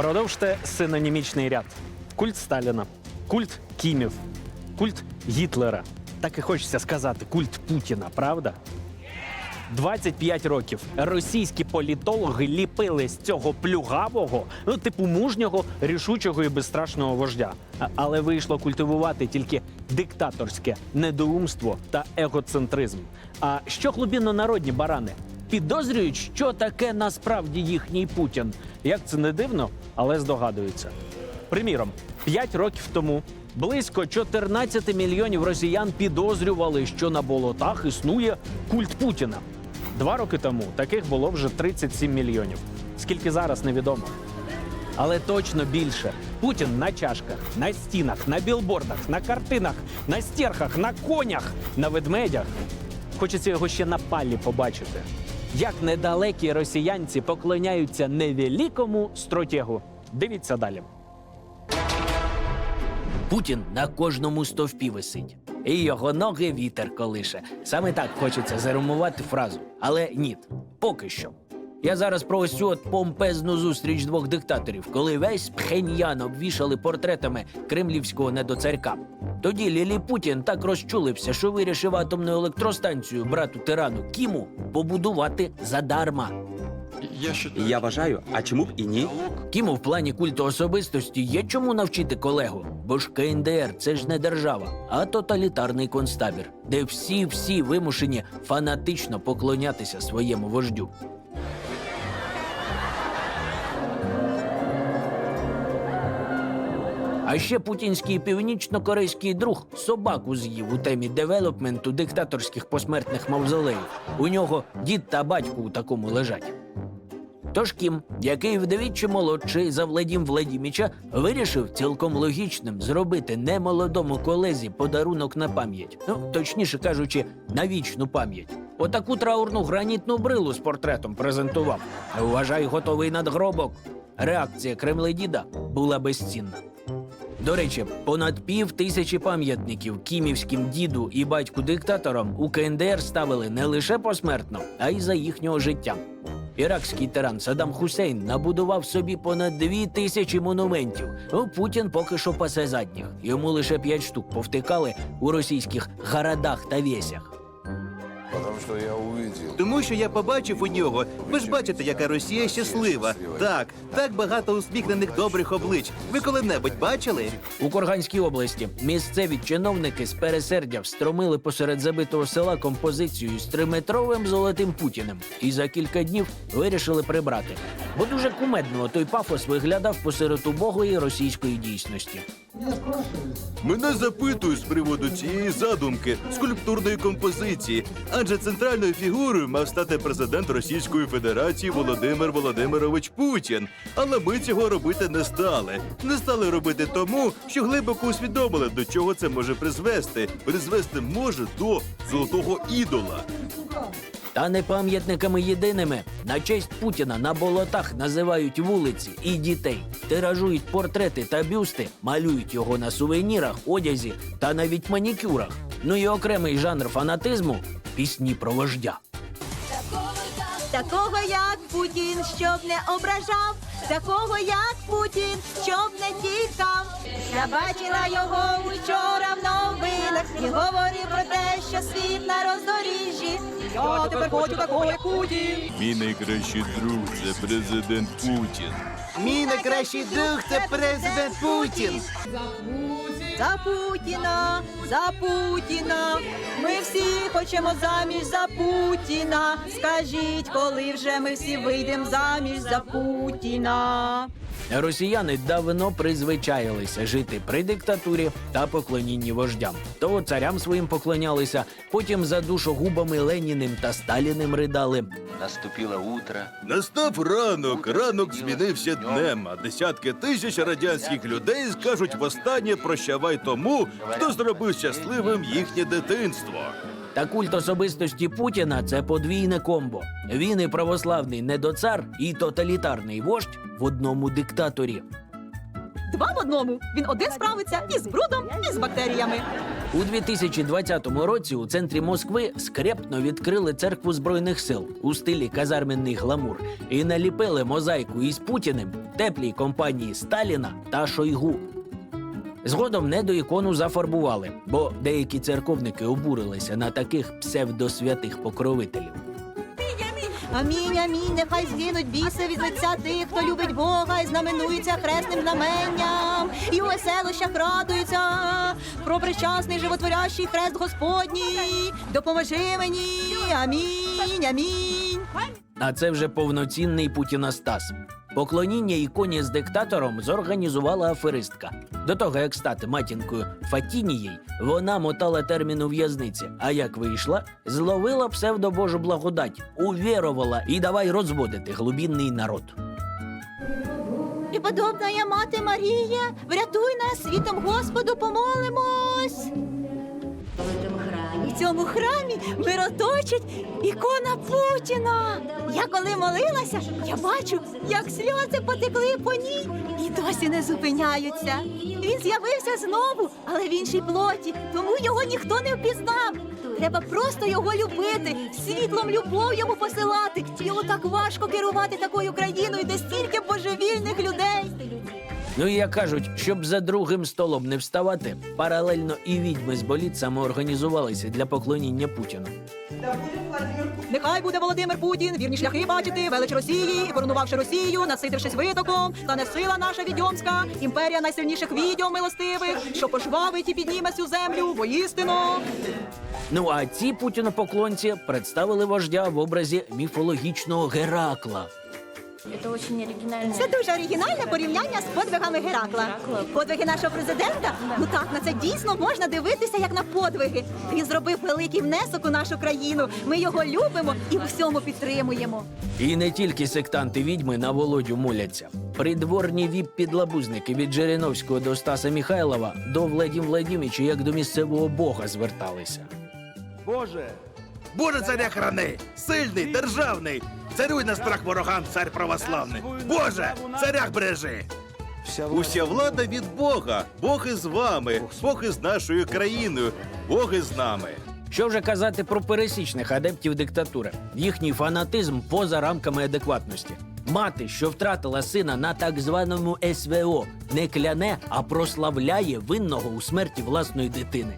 Продовжте синонімічний ряд: культ Сталіна, культ Кімів, культ Гітлера. Так і хочеться сказати, культ Путіна, правда? 25 років російські політологи ліпили з цього плюгавого, ну типу мужнього, рішучого і безстрашного вождя. Але вийшло культивувати тільки диктаторське недоумство та егоцентризм. А що глибинно-народні барани? Підозрюють, що таке насправді їхній Путін. Як це не дивно, але здогадуються. Приміром, 5 років тому близько 14 мільйонів росіян підозрювали, що на болотах існує культ Путіна. Два роки тому таких було вже 37 мільйонів. Скільки зараз невідомо. Але точно більше. Путін на чашках, на стінах, на білбордах, на картинах, на стерхах, на конях, на ведмедях. Хочеться його ще на палі побачити. Як недалекі росіянці поклоняються невеликому стратегу. Дивіться далі. Путін на кожному стовпі висить. І його ноги вітер колише. Саме так хочеться зарумувати фразу. Але ні, поки що. Я зараз про ось цю от помпезну зустріч двох диктаторів, коли весь Пхеньян обвішали портретами кремлівського недоцарька. Тоді Лілі Путін так розчулився, що вирішив атомну електростанцію брату тирану Кіму побудувати задарма. Я считаю, Я вважаю, а чому б і ні? Кіму в плані культу особистості є чому навчити колегу, бо ж КНДР це ж не держава, а тоталітарний концтабір, де всі всі вимушені фанатично поклонятися своєму вождю. А ще путінський північно-корейський друг собаку з'їв у темі девелопменту диктаторських посмертних мавзолеїв. У нього дід та батько у такому лежать. Тож Кім, який вдвічі молодший за Владім Владіміча, вирішив цілком логічним зробити немолодому колезі подарунок на пам'ять. Ну, точніше кажучи, на вічну пам'ять. Отаку траурну гранітну брилу з портретом презентував. Вважай, готовий надгробок. Реакція Кремледіда була безцінна. До речі, понад пів тисячі пам'ятників кімівським діду і батьку диктаторам у КНДР ставили не лише посмертно, а й за їхнього життя. Іракський тиран Саддам Хусейн набудував собі понад дві тисячі монументів. Ну, Путін поки що пасе задніх. Йому лише п'ять штук повтикали у російських городах та вєсях. Что я увидел. Тому що я побачив у нього. Ви ж бачите, яка Росія щаслива. Так, так багато усміхнених добрих облич. Ви коли-небудь бачили? У Курганській області місцеві чиновники з пересердя встромили посеред забитого села композицію з триметровим золотим путіним і за кілька днів вирішили прибрати. Бо дуже кумедно той пафос виглядав посеред убогої російської дійсності. Мене запитують з приводу цієї задумки скульптурної композиції, адже центральною фігурою мав стати президент Російської Федерації Володимир Володимирович Путін. Але ми цього робити не стали. Не стали робити тому, що глибоко усвідомили, до чого це може призвести. Призвести може до золотого ідола. Та не пам'ятниками єдиними на честь Путіна на болотах називають вулиці і дітей, тиражують портрети та бюсти, малюють його на сувенірах, одязі та навіть манікюрах. Ну і окремий жанр фанатизму пісні про вождя. Такого як Путін, щоб не ображав, такого як Путін, щоб не тікав. Я бачила його учора в новинах і говорив про те, що світ на роздоріжжі. Я тепер хочу такого, як Путін. Мій найкращий друг це президент Путін. Мій найкращий друг це президент Путін. За Путіна, за Путіна. Ми всі хочемо заміж за Путіна. Скажіть, коли вже ми всі вийдемо заміж за Путіна. Росіяни давно призвичаїлися жити при диктатурі та поклонінні вождям. То царям своїм поклонялися, потім за душогубами Леніним та Сталіним ридали. Наступило утро. Настав ранок, ранок змінився днем, а десятки тисяч радянських людей скажуть востаннє прощавай тому, хто зробив щасливим їхнє дитинство. Та культ особистості Путіна це подвійне комбо. Він і православний недоцар, і тоталітарний вождь в одному диктаторі. Два в одному. Він один справиться і з брудом, і з бактеріями. У 2020 році у центрі Москви скрепно відкрили церкву збройних сил у стилі казарменний гламур і наліпили мозаїку із Путіним, теплій компанії Сталіна та Шойгу. Згодом недоікону зафарбували, бо деякі церковники обурилися на таких псевдосвятих покровителів. Амінь, амінь, нехай згинуть біси від лиця тих, хто любить Бога і знаменується хресним знаменням, і у веселощах радуються про причасний животворящий хрест Господній. Допоможи мені. Амінь, амінь. А це вже повноцінний путіностас. Поклоніння іконі з диктатором зорганізувала аферистка. До того, як стати матінкою Фатінією, вона мотала термін у в'язниці. А як вийшла, зловила псевдобожу благодать, увірувала і давай розводити глубінний народ. Преподобна я мати Марія, врятуй нас світом Господу, помолимось. Цьому храмі мироточить ікона Путіна. Я коли молилася, я бачу, як сльози потекли по ній і досі не зупиняються. Він з'явився знову, але в іншій плоті, тому його ніхто не впізнав. Треба просто його любити, світлом любов йому посилати. Йому так важко керувати такою країною, де стільки божевільних людей. Ну і як кажуть, щоб за другим столом не вставати, паралельно і відьми з боліт самоорганізувалися для поклоніння Путіну. Нехай буде Володимир Путін, вірні шляхи бачити, велич Росії, і коронувавши Росію, наситившись витоком, стане сила наша відьомська, імперія найсильніших відьом милостивих, що пожвавить і підніме всю землю, воістину. Ну а ці путінопоклонці представили вождя в образі міфологічного Геракла. Это очень оригинально. Це дуже оригінальне порівняння з подвигами Геракла. Подвиги нашого президента, ну так, на це дійсно можна дивитися як на подвиги. Він зробив великий внесок у нашу країну. Ми його любимо і в усьому підтримуємо. І не тільки сектанти відьми на володю моляться. Придворні віп-підлабузники від Жириновського до Стаса Михайлова до Владім Владіміча як до місцевого бога зверталися. Боже царя храни! Сильний, державний! Царюй на страх ворогам, цар православний! Боже, царях бережи! Уся влада від Бога. Бог із вами, Бог із нашою країною, Бог із нами. Що вже казати про пересічних адептів диктатури? Їхній фанатизм поза рамками адекватності. Мати, що втратила сина на так званому СВО, не кляне, а прославляє винного у смерті власної дитини.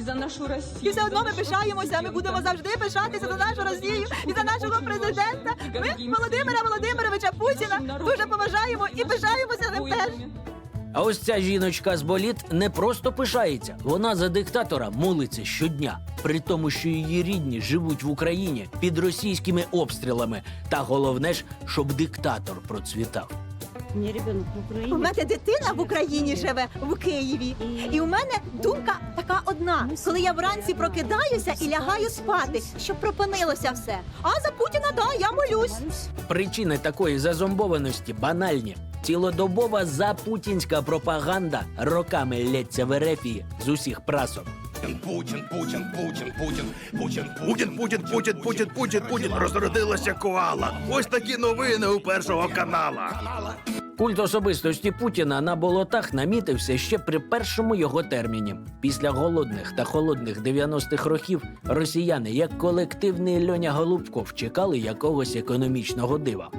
І за нашу Росію. І все одно ми пишаємося. Ми будемо завжди пишатися за нашу Росію і за нашого президента. Ми Володимира Володимировича Путіна дуже поважаємо і пишаємося ним теж. А ось ця жіночка з боліт не просто пишається, вона за диктатора молиться щодня, при тому, що її рідні живуть в Україні під російськими обстрілами. Та головне ж, щоб диктатор процвітав. У мене дитина в Україні живе в Києві, і у мене думка така одна: коли я вранці прокидаюся і лягаю спати, щоб пропинилося все. А за Путіна, да, я молюсь. Причини такої зазомбованості банальні. Цілодобова запутінська пропаганда роками лється в Ерефії з усіх прасок. Путін, Путін, Путін, Путін, Путін, Путін, Путін, Путін, Путін, Путін, Путін, Путін, розродилася коала. Ось такі новини у першого канала. Культ особистості Путіна на болотах намітився ще при першому його терміні. Після голодних та холодних 90-х років росіяни, як колективний Льоня Голубков, чекали якогось економічного дива.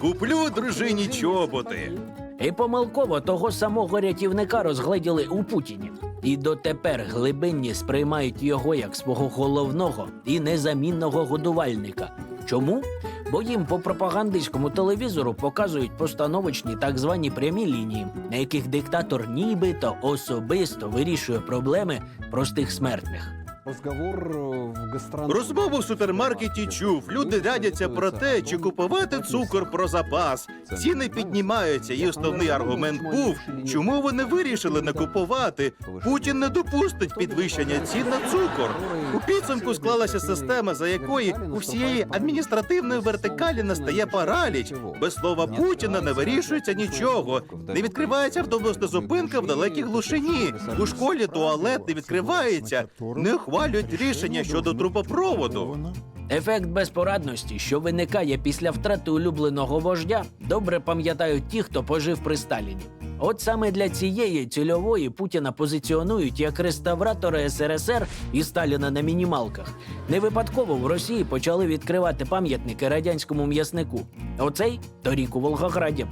Куплю дружині чоботи. І помилково того самого рятівника розгледіли у Путіні. І дотепер глибинні сприймають його як свого головного і незамінного годувальника. Чому? Бо їм по пропагандистському телевізору показують постановочні так звані прямі лінії, на яких диктатор нібито особисто вирішує проблеми простих смертних. Гастрономе. Розмову в супермаркеті чув. Люди радяться про те, чи купувати цукор про запас. Ціни піднімаються, і основний аргумент був, чому вони вирішили не купувати. Путін не допустить підвищення цін на цукор. У підсумку склалася система, за якої у всієї адміністративної вертикалі настає параліч. Без слова Путіна не вирішується нічого. Не відкривається автобусна зупинка в далекій глушині. У школі туалет не відкривається. Не ухвалюють рішення щодо трубопроводу. Ефект безпорадності, що виникає після втрати улюбленого вождя, добре пам'ятають ті, хто пожив при Сталіні. От саме для цієї цільової Путіна позиціонують як реставратора СРСР і Сталіна на мінімалках. Не випадково в Росії почали відкривати пам'ятники радянському м'яснику. Оцей торік у Волгограді.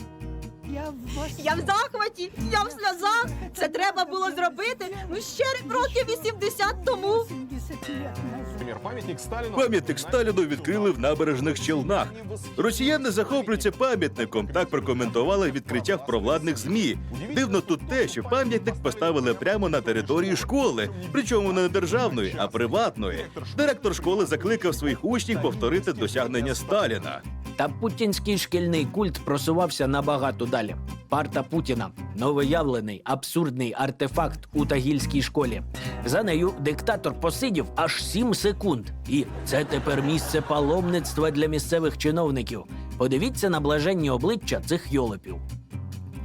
Я в захваті, я в сльозах. Це треба було зробити ну ще років 80 тому. Памятник Сталину. Пам'ятник Сталіну відкрили в набережних Челнах. Росіяни захоплюються пам'ятником. Так прокоментували відкриття в провладних змі. Дивно тут те, що пам'ятник поставили прямо на території школи, причому не державної, а приватної. Директор школи закликав своїх учнів повторити досягнення Сталіна. Та путінський шкільний культ просувався набагато далі. Парта Путіна новоявлений абсурдний артефакт у тагільській школі. За нею диктатор посидів аж 7 секунд. І це тепер місце паломництва для місцевих чиновників. Подивіться на блаженні обличчя цих йолопів.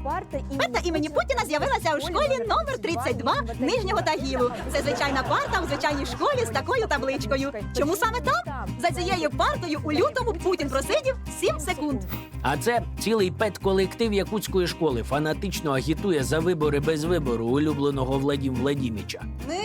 Парта імені Путіна з'явилася у школі номер 32 Нижнього Тагілу. Це звичайна парта у звичайній школі з такою табличкою. Чому саме там? За цією партою у лютому Путін просидів 7 секунд. А це цілий педколектив якутської школи фанатично агітує за вибори без вибору улюбленого Владім Владіміча. Ми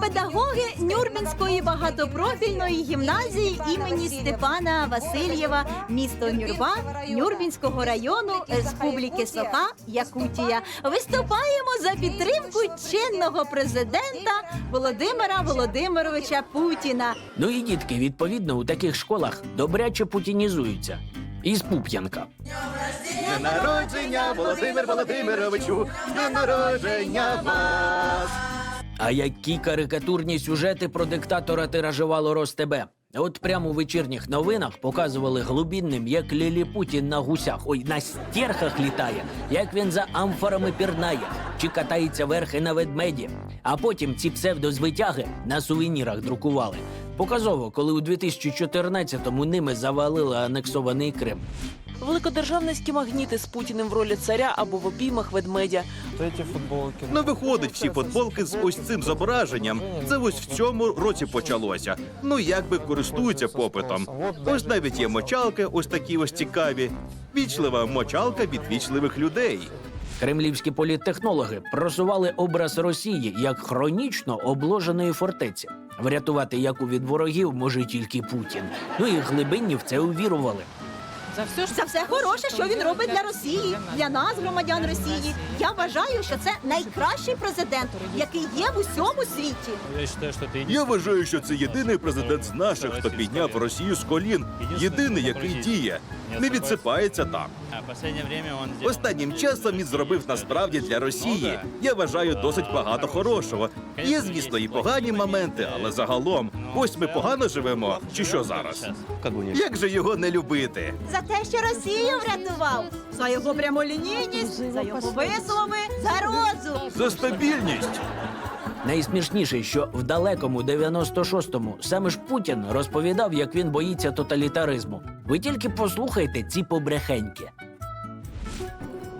педагоги Нюрбінської багатопрофільної гімназії імені Степана Васильєва, місто Нюрба, Нюрбінського району Республіки Соха, Якутія. Виступаємо за підтримку чинного президента Володимира Володимировича Путіна. Ну і дітки, відповідно, у таких школах добряче путінізуються. Із Пуп'янка. На народження Володимир Володимировичу, на народження вас. А які карикатурні сюжети про диктатора тиражувало Ростебе. От прямо у вечірніх новинах показували глубінним, як Лілі Путін на гусях, ой, на стерхах літає, як він за амфорами пірнає, чи катається верхи на ведмеді. А потім ці псевдозвитяги на сувенірах друкували. Показово, коли у 2014-му ними завалили анексований Крим. Великодержавницькі магніти з Путіним в ролі царя або в обіймах ведмедя. Эти футболки. Ну виходить всі футболки з ось цим зображенням. Це ось в цьому році почалося. Ну якби користуються попитом. Ось навіть є мочалки, ось такі ось цікаві. Вічлива мочалка від вічливих людей. Кремлівські політтехнологи просували образ Росії як хронічно обложеної фортеці. Врятувати яку від ворогів може тільки Путін. Ну і глибинні в це увірували. За все За все хороше, що він робить для Росії, для нас, громадян Росії. Я вважаю, що це найкращий президент, який є в усьому світі. Я вважаю, що це єдиний президент з наших, хто підняв Росію з колін. Єдиний, який діє, не відсипається там. Останнім часом він зробив насправді для Росії. Я вважаю досить багато хорошого. Є, звісно, і погані моменти, але загалом, ось ми погано живемо. Чи що зараз? Як же його не любити? Те, що Росію врятував, за його прямолінійність, за його вислови, за розум. За стабільність. Найсмішніше, що в далекому 96-му саме ж Путін розповідав, як він боїться тоталітаризму. Ви тільки послухайте ці побрехеньки.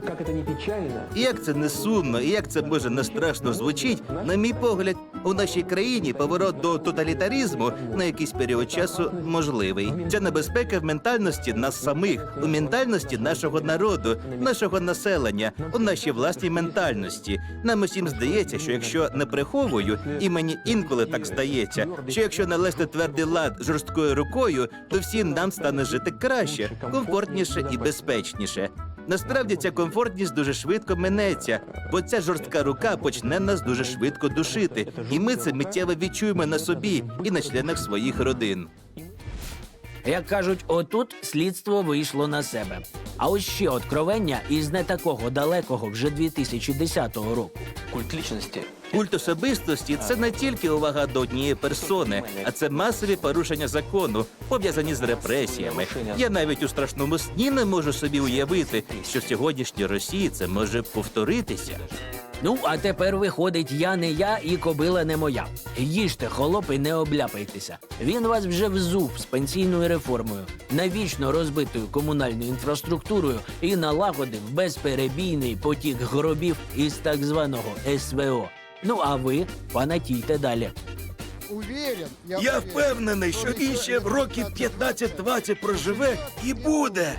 Как это не печально, як це не сумно, і як це може не страшно звучить, на мій погляд, у нашій країні поворот до тоталітаризму на якийсь період часу можливий. Ця небезпека в ментальності нас самих, у ментальності нашого народу, нашого населення, у нашій власній ментальності. Нам усім здається, що якщо не приховую, і мені інколи так здається, що якщо налезти твердий лад жорсткою рукою, то всім нам стане жити краще, комфортніше і безпечніше. Насправді ця комфортність дуже швидко минеться, бо ця жорстка рука почне нас дуже швидко душити, і ми це миттєво відчуємо на собі і на членах своїх родин. Як кажуть, отут слідство вийшло на себе. А ось ще откровення із не такого далекого вже 2010 року. Культ личности Культ особистості це не тільки увага до однієї персони, а це масові порушення закону, пов'язані з репресіями. Я навіть у страшному сні не можу собі уявити, що сьогоднішній Росії це може повторитися. Ну, а тепер виходить, я не я і кобила не моя. Їжте, холопи, не обляпайтеся. Він вас вже взув з пенсійною реформою, навічно розбитою комунальною інфраструктурою і налагодив безперебійний потік гробів із так званого СВО. Ну а ви фанатійте далі. Я впевнений, що він ще років 15-20 проживе і буде.